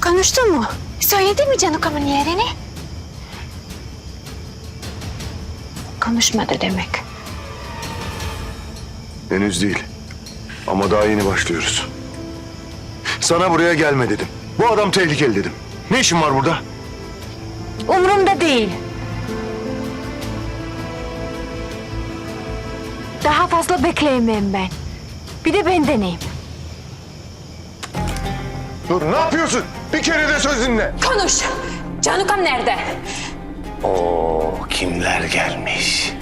Konuştun mu? Söyledi mi Canukam'ın yerini? Konuşmadı demek. Henüz değil. Ama daha yeni başlıyoruz. Sana buraya gelme dedim. Bu adam tehlikeli dedim. Ne işin var burada? Umurumda değil. Daha fazla bekleyemem ben. Bir de ben deneyim. Dur ne yapıyorsun? Bir kere de söz dinle. Konuş. Canukam nerede? Oo, kimler gelmiş?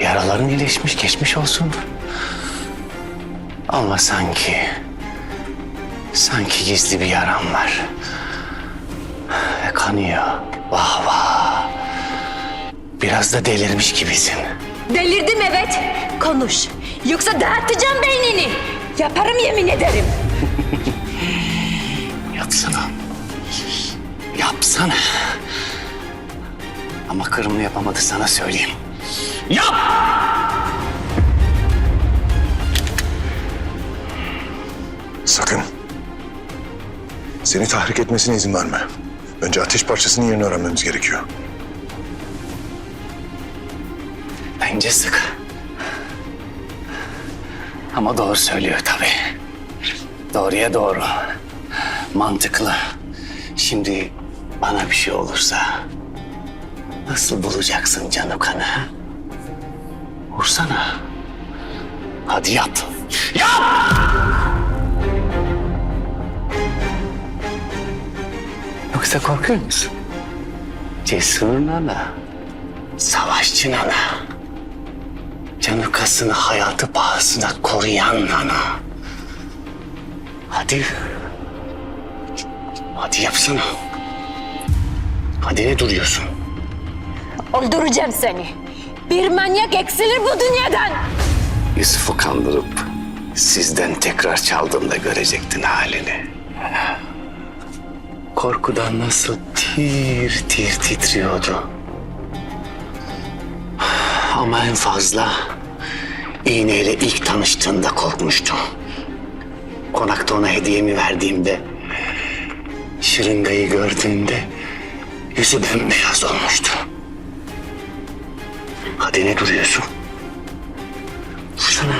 Yaraların iyileşmiş, geçmiş olsun. Ama sanki, sanki gizli bir yaram var. Ve kanıyor. Vah vah. Biraz da delirmiş gibisin. Delirdim evet. Konuş. Yoksa dağıtacağım beynini. Yaparım yemin ederim. Yapsana. Yapsana. Ama kırımlı yapamadı sana söyleyeyim. Yap! Sakın. Seni tahrik etmesine izin verme. Önce ateş parçasının yerini öğrenmemiz gerekiyor. Bence sık. Ama doğru söylüyor tabii. Doğruya doğru. Mantıklı. Şimdi bana bir şey olursa nasıl bulacaksın Canukan'ı? Vursana. Hadi yap. Yap! Yoksa korkuyor musun? Cesur nana. Savaşçı nana. Canukasını hayatı pahasına koruyan nana. Hadi. Hadi yapsana. Hadi ne duruyorsun? Öldüreceğim seni. Bir manyak eksilir bu dünyadan. Yusuf'u kandırıp sizden tekrar çaldığımda görecektin halini. Korkudan nasıl tir tir titriyordu. Ama en fazla iğneyle ilk tanıştığında korkmuştu. Konakta ona hediyemi verdiğimde, şırıngayı gördüğünde yüzü bembeyaz olmuştu. Hadi ne duruyorsun? Vursana.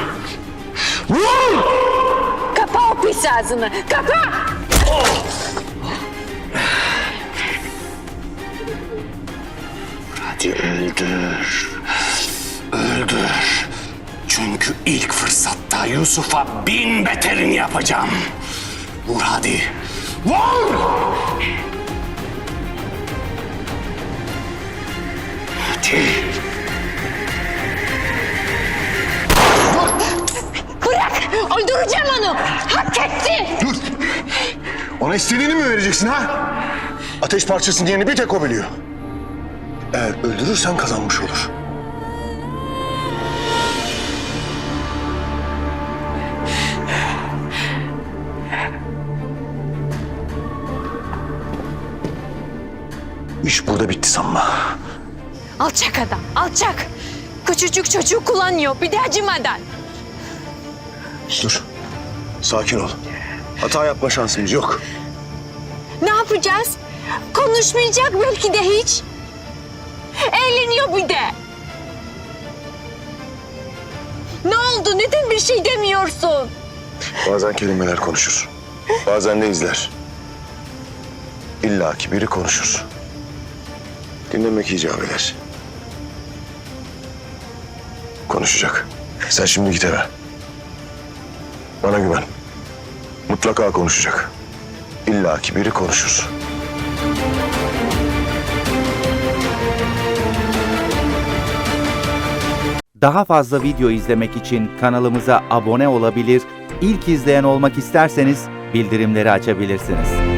Kapa o pis ağzını. Kapa. Hadi Çünkü ilk fırsatta Yusuf'a bin beterini yapacağım. Vur hadi. Vur! Hadi. Bırak. Öldüreceğim onu. Hak etti. Dur. Ona istediğini mi vereceksin ha? Ateş parçasının yerini bir tek o biliyor. Eğer öldürürsen kazanmış olur. İş burada bitti sanma. Alçak adam. Alçak. Küçücük çocuğu kullanıyor. Bir de acımadan. Dur. Sakin ol. Hata yapma şansımız yok. Ne yapacağız? Konuşmayacak belki de hiç. Eğleniyor bir de. Ne oldu? Neden bir şey demiyorsun? Bazen kelimeler konuşur. Bazen de izler. İlla ki biri konuşur. Dinlemek icap eder. Konuşacak. Sen şimdi git eve. Bana güven. Mutlaka konuşacak. İlla ki biri konuşur. Daha fazla video izlemek için kanalımıza abone olabilir, ilk izleyen olmak isterseniz bildirimleri açabilirsiniz.